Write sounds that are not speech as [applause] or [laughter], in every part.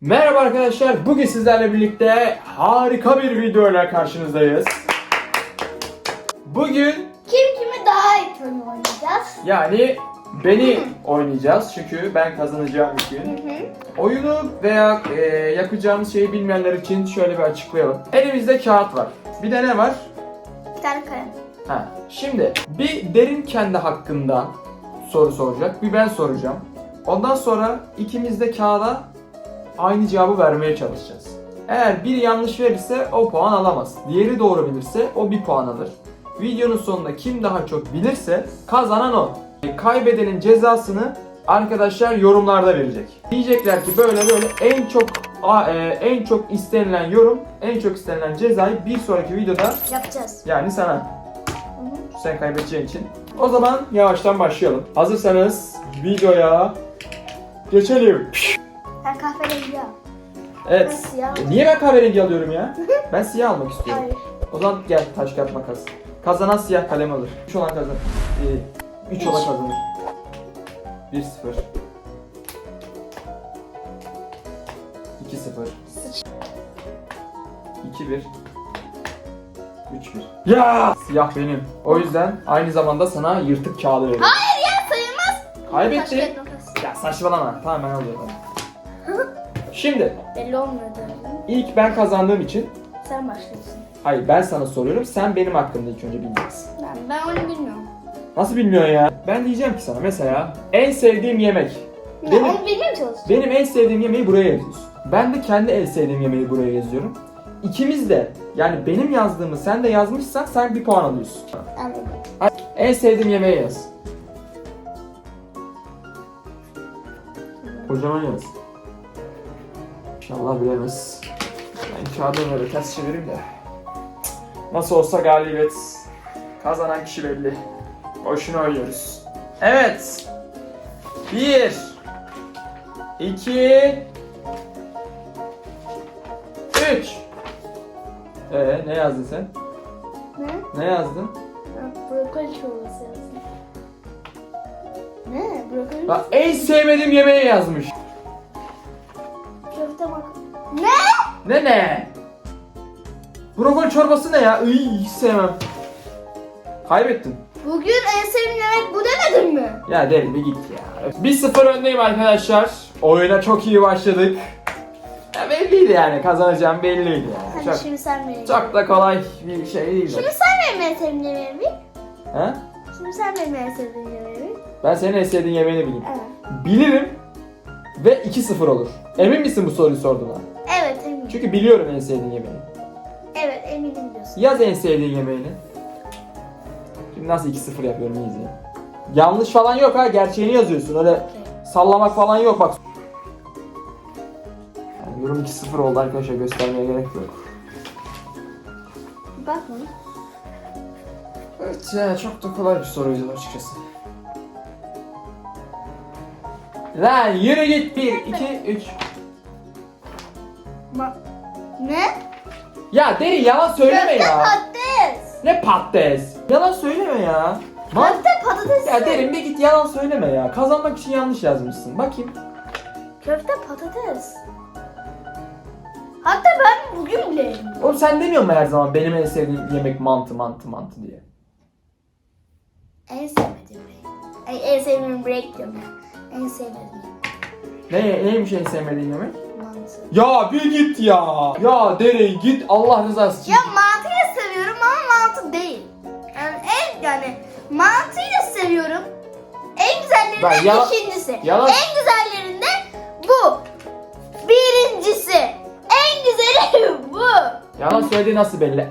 Merhaba arkadaşlar. Bugün sizlerle birlikte harika bir video ile karşınızdayız. Bugün Kim kimi daha iyi tanıyor oynayacağız. yani beni oynayacağız çünkü ben kazanacağım Hı için. hı. Oyunu veya e, yapacağımız şeyi bilmeyenler için şöyle bir açıklayalım. Elimizde kağıt var. Bir de ne var? Bir tane kalem. Ha, şimdi bir derin kendi hakkında soru soracak. Bir ben soracağım. Ondan sonra ikimiz de kağıda aynı cevabı vermeye çalışacağız. Eğer biri yanlış verirse o puan alamaz. Diğeri doğru bilirse o bir puan alır. Videonun sonunda kim daha çok bilirse kazanan o. Kaybedenin cezasını arkadaşlar yorumlarda verecek. Diyecekler ki böyle böyle en çok e, en çok istenilen yorum, en çok istenilen cezayı bir sonraki videoda Yapacağız. yani sana Hı hı. sen kaybedeceğin için. O zaman yavaştan başlayalım. Hazırsanız videoya geçelim. Evet. Ben siyah. E, Niye ben kahverengi alıyorum ya? [laughs] Ben siyah almak istiyorum. Hayır. O zaman gel taş kağıt makas. Kazanan siyah kalem alır. 3 olan kazanır. 3 Üç. olan kazanır. 1 0 2 0 Sıç. 2 1 3 1 Ya! Siyah benim. O yüzden aynı zamanda sana yırtık kağıdı veriyorum. Hayır ya sayılmaz. Kaybettin. Ya saçmalama. Tamam ben alıyorum. [laughs] Şimdi Belli da. ilk ben kazandığım için Sen başlıyorsun. hayır ben sana soruyorum. Sen benim hakkında ilk önce bileceksin. Ben, ben onu bilmiyorum. Nasıl bilmiyorsun ya? Ben diyeceğim ki sana mesela en sevdiğim yemek. Ya, Benim- onu bilmeye çalışacağım. Benim en sevdiğim yemeği buraya yazıyorsun. Ben de kendi en sevdiğim yemeği buraya yazıyorum. İkimiz de yani benim yazdığımı sen de yazmışsan sen bir puan alıyorsun. Anladım. En sevdiğim yemeği yaz. Kocaman yaz. İnşallah bilemez. Ben kağıdı böyle ters çevireyim de. Nasıl olsa galibiyet. Kazanan kişi belli. Boşuna oynuyoruz. Evet. Bir. iki, Üç. Ee, ne yazdın sen? Ne? Ne yazdın? Brokoli çorbası yazdım. Ne? Brokoli Bak en sevmediğim yemeği yazmış. Ne? Ne? Brokoli çorbası ne ya? Iy, hiç sevmem. Kaybettin. Bugün en sevdiğim yemek bu demedin mi? Ya derim bir git ya. 1-0 öndeyim arkadaşlar. Oyuna çok iyi başladık. Ya belliydi yani kazanacağım belliydi yani. Hadi Çok, şimdi sen benim. çok da kolay bir şey değil. Şimdi sen benim en sevdiğim yemeğimi. Ha? Şimdi sen benim en sevdiğim yemeğimi. Ben senin en sevdiğin yemeğini bileyim. Evet. Bilirim ve 2-0 olur. Emin misin bu soruyu sorduğuna? Çünkü biliyorum en sevdiğin yemeğini. Evet eminim diyorsun. Yaz en sevdiğin yemeğini. Şimdi nasıl 2-0 yapıyorum iyi izleyin. Yanlış falan yok ha gerçeğini yazıyorsun öyle Okey. sallamak falan yok bak. Yani durum 2-0 oldu arkadaşlar göstermeye gerek yok. Bakma. Evet ya çok da kolay bir soruydu açıkçası. Lan yürü git 1, 2, 3. Ma ne? Ya deri yalan söyleme Köfte ya. patates. Ne patates? Yalan söyleme ya. Man Köfte patates. ya derim bir git yalan söyleme ya. Kazanmak için yanlış yazmışsın. Bakayım. Köfte patates. Hatta ben bugün bile yedim. Oğlum sen demiyor musun her zaman benim en sevdiğim yemek mantı mantı mantı diye? En sevmediğim renk. Ay, en sevmediğim renk diyorum ya. En sevmediğim Ne, neymiş en sevmediğin yemek? Mantı. Ya bir git ya. Ya dere git Allah rızası için. Ya mantıyı da seviyorum ama mantı değil. Yani en yani mantıyı da seviyorum. En güzellerinden Ben yala- ikincisi. yalan- En güzellerinden bu. Birincisi. En güzeli [laughs] bu. Yalan söylediği nasıl belli?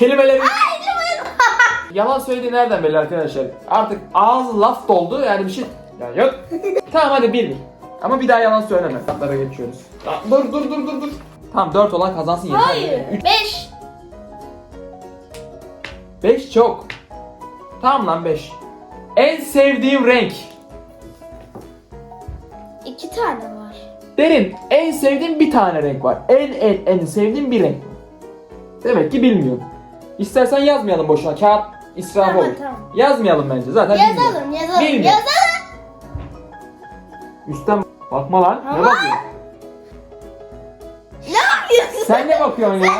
Canım. [laughs] yalan söylediği nereden belli arkadaşlar? Artık ağzı laf doldu yani bir şey... Ya yok. [laughs] tamam hadi bir bir. Ama bir daha yalan söyleme. Katlara geçiyoruz. Ya, dur dur dur dur dur. Tamam 4 olan kazansın yeter. Hayır. Üç- Beş. Beş çok. Tamam lan 5. En sevdiğim renk. İki tane var. Derin en sevdiğim bir tane renk var. En en en sevdiğim bir renk. Demek ki bilmiyorum. İstersen yazmayalım boşuna. Kağıt israfı Tamam, olur. tamam. Yazmayalım bence. Zaten bilmiyorum. Yazalım yazalım. Bilmiyorum. Yazalım. Üstten bakma lan. Ne bakıyorsun? Sen ne bakıyorsun ya?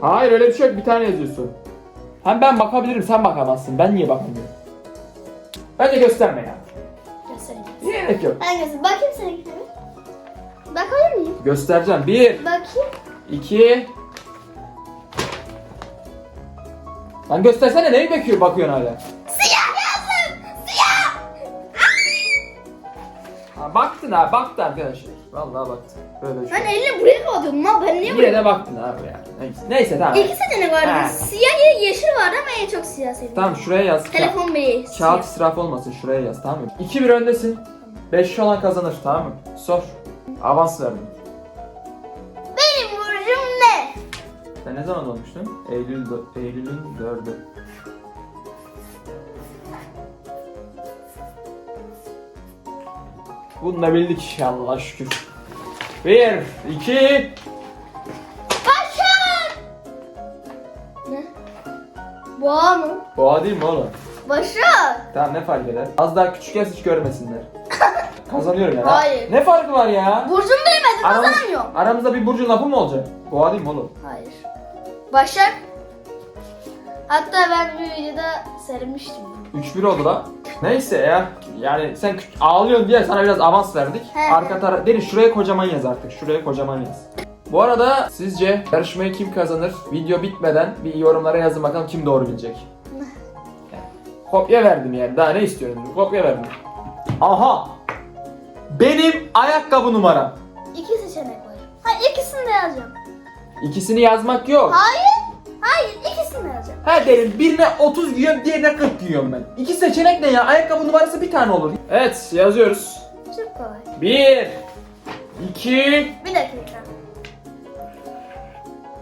Hayır öyle bir şey yok. Bir tane yazıyorsun. Hem ben bakabilirim sen bakamazsın. Ben niye bakamıyorum? Bence gösterme ya. Göstereyim. Gerek yok. Ben göstereyim. Bakayım seninkine mi? Bakabilir miyim? Göstereceğim. Bir, Bakayım. iki... Lan göstersene neyi bakıyor, bakıyorsun hala? Siyah Ha, baktın ha, baktı arkadaşlar. Vallahi baktı. Böyle şey. Ben elini buraya kapatıyordum lan. Ben niye Yine buraya de baktın abi yani. Neyse, Neyse tamam. İki seçenek vardı. Ha. Siyah ya yeşil vardı ama en çok siyah sevdim. Tamam şuraya yaz. Ka- Telefon beyi. Kağıt israf olmasın şuraya yaz tamam mı? 2-1 öndesin. 5 olan kazanır tamam mı? Sor. Avans verdim. Benim burcum ne? Sen ne zaman olmuştun? Eylül Eylül'ün 4'ü. Bunu da bildik Allah şükür. 1, 2, Başak. Ne? Boğa mı? Boğa değil mi oğlum? Başak. Tamam ne fark eder? Az daha küçük yaz hiç görmesinler. [laughs] Kazanıyorum yani. Hayır. Ne farkı var ya? Burcumu bilemedim Aramız- kazanamıyorum. aramızda bir burcun lafı mı olacak? Boğa değil mi oğlum? Hayır. Başak. Hatta ben bir videoda sermiştim. 3-1 oldu la. Neyse ya. Yani sen kü- ağlıyorsun diye sana biraz avans verdik. He. Arka taraf... Deri şuraya kocaman yaz artık. Şuraya kocaman yaz. Bu arada sizce yarışmayı kim kazanır? Video bitmeden bir yorumlara yazın bakalım kim doğru bilecek. [laughs] Yani kopya verdim yani. Daha ne istiyorum? Kopya verdim. Aha! Benim ayakkabı numaram. İki seçenek var. Hayır ikisini de yazacağım. İkisini yazmak yok. Hayır Her derim birine 30 giyiyorum diğerine 40 giyiyorum ben. İki seçenek ne ya? Ayakkabı numarası bir tane olur. Evet yazıyoruz. Çok kolay. 1 2 Bir dakika.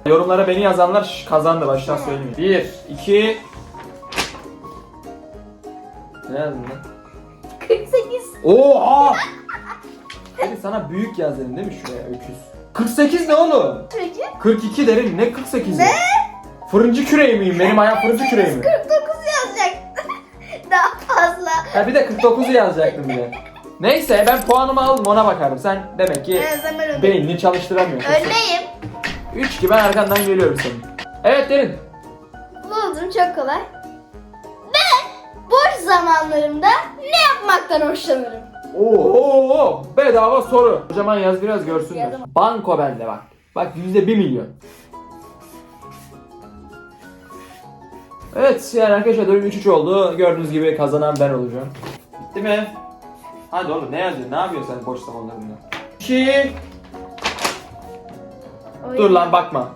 Yorumlara beni yazanlar şş, kazandı baştan söyleyeyim. 1 2 Ne yazdın lan? 48. Oha! [laughs] Hadi sana büyük yaz dedim değil mi şuraya öküz? 48 ne oğlum? Peki. 42 derim ne 48 Ne? Fırıncı küreği miyim? Benim ayağım fırıncı küreği mi? 49 yazacak. [laughs] Daha fazla. Ha bir de 49'u yazacaktım bir de. Neyse ben puanımı aldım ona bakarım. Sen demek ki beynini çalıştıramıyorsun. Öndeyim. 3 ki ben arkandan geliyorum senin. Evet Derin. Buldum çok kolay. Ben boş zamanlarımda ne yapmaktan hoşlanırım? Oo, bedava soru. Kocaman yaz biraz görsünler. Yazdım. Banko bende bak. Bak yüzde bir milyon. Evet yani arkadaşlar bölüm 3-3 oldu. Gördüğünüz gibi kazanan ben olacağım. Bitti mi? Hadi oğlum ne yazıyorsun? Ne yapıyorsun sen boş zamanlarında? 2 Dur lan bakma.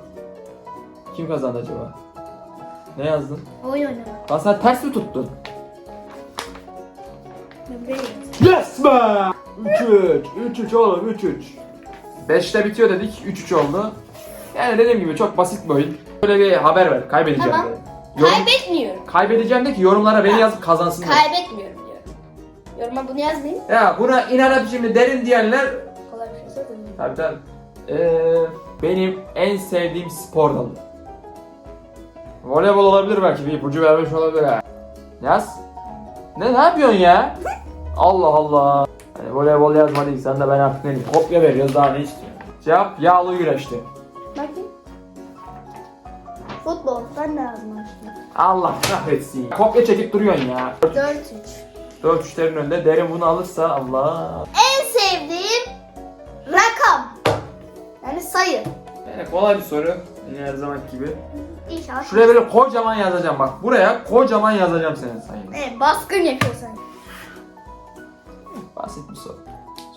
Kim kazandı acaba? Ne yazdın? Oyun oynamak. Lan sen ters mi tuttun? Yes be! 3-3. 3-3 oğlum 3-3. 5'te bitiyor dedik. 3-3 oldu. Yani dediğim gibi çok basit bir oyun. Böyle bir haber ver. Kaybedeceğim Tamam. de. Yorum, Kaybetmiyorum. kaybedeceğim de ki yorumlara beni yazıp kazansınlar. Kaybetmiyorum diyorum. Yoruma bunu yazmayın. ya buna inanıp şimdi derin diyenler... Kolay bir şey söyledim. Tabii tabii. Ee, benim en sevdiğim spor dalı. Voleybol olabilir belki bir ipucu vermiş olabilir ha. Yaz. Ne ne yapıyorsun ya? Allah Allah. Hani voleybol yazmadıysan da ben artık ne diyeyim. Kopya veriyoruz daha ne istiyorsun? Cevap yağlı güreşti. Bakayım. Futbol. Ben de yazmamıştım. Allah kahretsin. Kopya çekip duruyorsun ya. 4-3. 4 3'lerin önünde derin bunu alırsa Allah. En sevdiğim rakam. Yani sayı. Yani kolay bir soru. Yine her zaman gibi. İnşallah. Şuraya böyle kocaman yazacağım bak. Buraya kocaman yazacağım senin sayını. Evet, baskın yapıyorsun. Basit bir soru.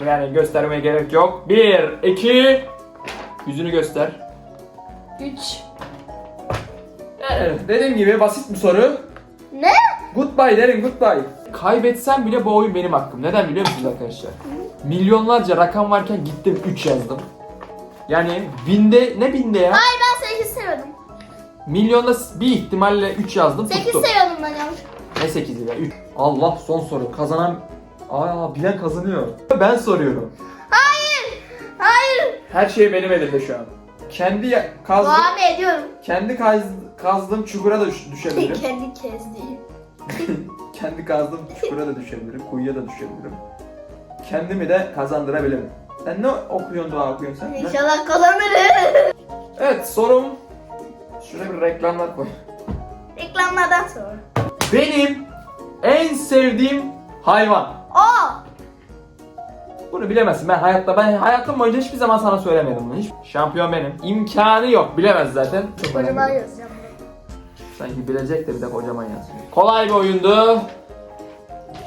Yani göstermeye gerek yok. 1, 2, yüzünü göster. 3. Yani dediğim gibi basit bir soru. Ne? Goodbye derim goodbye. Kaybetsem bile bu oyun benim hakkım. Neden biliyor musunuz arkadaşlar? Milyonlarca rakam varken gittim 3 yazdım. Yani binde ne binde ya? Hayır ben 8 seviyordum. Milyonda bir ihtimalle 3 yazdım 8 tuttum. seviyordum ben yanlış. Ne 8'i be? 3. Allah son soru. Kazanan Aa bilen kazanıyor. Ben soruyorum. Hayır. Hayır. Her şey benim elimde şu an. Kendi ya- Devam ediyorum. kendi kaz, kazdığım çukura da düş- düşebilirim. [laughs] Kendi kezdiğim. [laughs] kendi kazdığım çukura da düşebilirim. Kuyuya da düşebilirim. Kendimi de kazandırabilirim. Sen ne okuyorsun dua okuyorsun sen? Ne? İnşallah kazanırım. Evet sorum. Şuraya bir reklamlar koy. Reklamlardan sonra. Benim en sevdiğim hayvan. O. Bunu bilemezsin. Ben hayatta ben hayatım boyunca hiçbir zaman sana söylemedim bunu. Hiç şampiyon benim. İmkanı yok. Bilemez zaten. Çok merak Kocaman yazacağım. Sanki bilecek de bir de kocaman yazıyor. Kolay bir oyundu.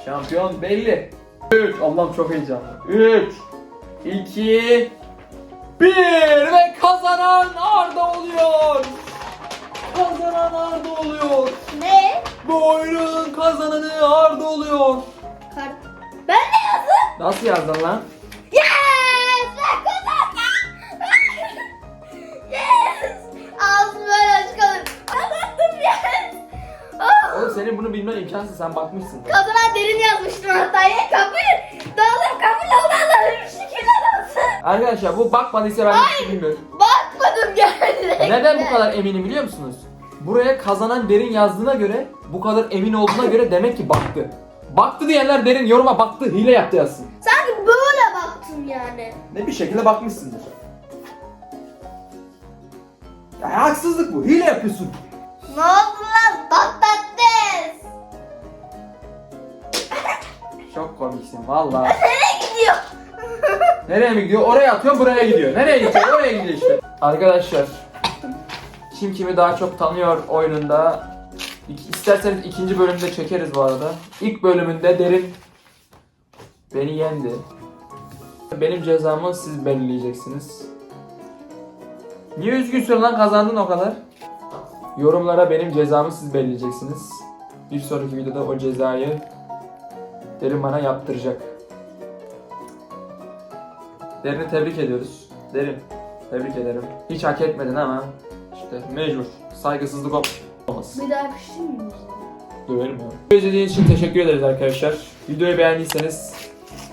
Şampiyon belli. 3. Allah'ım çok heyecanlı. 3 2 1 ve kazanan Arda oluyor. Kazanan Arda oluyor. Ne? Bu oyunun kazananı Arda oluyor. Kar- Ben de yazdım. Nasıl yazdın lan? Yes! Bilmen imkansız. Sen bakmışsın. Kazanan derin yazmıştım hataya. Kabul. Dağılım kabul Allah'ım. Şükürler olsun. Arkadaşlar bu bakmadıysa ben şey bilmiyorum. Bakmadım gerçekten. Neden bu kadar eminim biliyor musunuz? Buraya kazanan derin yazdığına göre, bu kadar emin olduğuna göre demek ki baktı. Baktı diyenler derin yoruma baktı, hile yaptı yazsın. Sanki böyle baktım yani. Ne bir şekilde bakmışsındır. Ya haksızlık bu, hile yapıyorsun. Ne oldu lan? Patates. Çok komiksin valla. [laughs] Nereye gidiyor? [laughs] Nereye mi gidiyor? Oraya atıyor, buraya gidiyor. Nereye gidiyor? Oraya gidiyor işte. Arkadaşlar, kim kimi daha çok tanıyor oyununda. İki- İsterseniz ikinci bölümde çekeriz bu arada. İlk bölümünde derin beni yendi. Benim cezamı siz belirleyeceksiniz. Niye üzgünsün lan kazandın o kadar? Yorumlara benim cezamı siz belirleyeceksiniz. Bir sonraki videoda o cezayı Derin bana yaptıracak. Derin'i tebrik ediyoruz. Derin, tebrik ederim. Hiç hak etmedin ama işte mecbur. Saygısızlık ol- olmaz. Bir daha pişireyim mi? Döverim ya. Video izlediğiniz için teşekkür ederiz arkadaşlar. Videoyu beğendiyseniz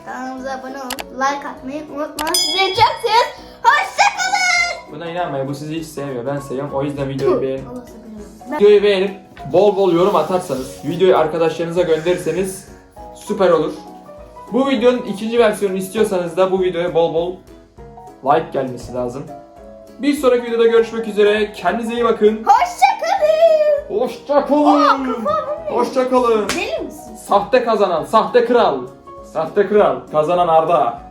Kanalımıza abone olup like atmayı unutmayın. Sizi çok seviyoruz. Hoşçakalın. buna inanmayın bu sizi hiç sevmiyor. Ben seviyorum. O yüzden videoyu beğen Videoyu beğenip bol bol yorum atarsanız, videoyu arkadaşlarınıza gönderirseniz süper olur. Bu videonun ikinci versiyonunu istiyorsanız da bu videoya bol bol like gelmesi lazım. Bir sonraki videoda görüşmek üzere. Kendinize iyi bakın. Hoşçakalın. Hoşçakalın. Hoşçakalın. Deli misin? Sahte kazanan, sahte kral. Sahte kral. Kazanan Arda.